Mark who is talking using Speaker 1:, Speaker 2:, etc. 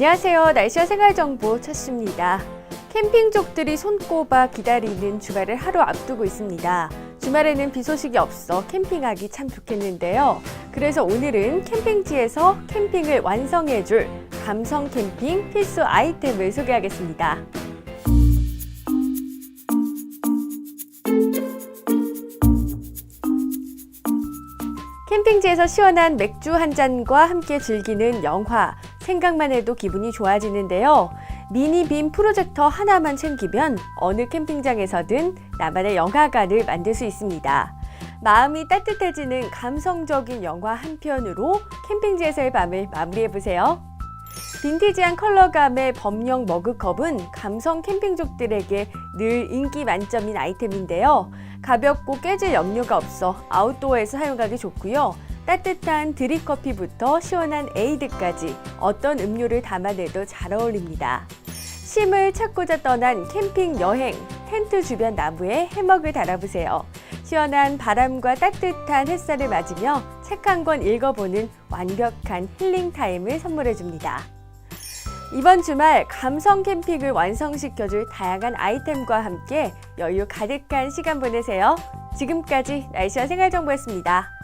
Speaker 1: 안녕하세요. 날씨와 생활정보 첫수입니다. 캠핑족들이 손꼽아 기다리는 주말을 하루 앞두고 있습니다. 주말에는 비 소식이 없어 캠핑하기 참 좋겠는데요. 그래서 오늘은 캠핑지에서 캠핑을 완성해줄 감성 캠핑 필수 아이템을 소개하겠습니다. 캠핑지에서 시원한 맥주 한 잔과 함께 즐기는 영화. 생각만 해도 기분이 좋아지는데요. 미니 빔 프로젝터 하나만 챙기면 어느 캠핑장에서든 나만의 영화관을 만들 수 있습니다. 마음이 따뜻해지는 감성적인 영화 한 편으로 캠핑지에서의 밤을 마무리해보세요. 빈티지한 컬러감의 범용 머그컵은 감성 캠핑족들에게 늘 인기 만점인 아이템인데요. 가볍고 깨질 염료가 없어 아웃도어에서 사용하기 좋고요. 따뜻한 드립커피부터 시원한 에이드까지 어떤 음료를 담아내도 잘 어울립니다. 쉼을 찾고자 떠난 캠핑 여행, 텐트 주변 나무에 해먹을 달아보세요. 시원한 바람과 따뜻한 햇살을 맞으며 책 한 권 읽어보는 완벽한 힐링 타임을 선물해 줍니다. 이번 주말 감성 캠핑을 완성시켜줄 다양한 아이템과 함께 여유 가득한 시간 보내세요. 지금까지 날씨와 생활정보였습니다.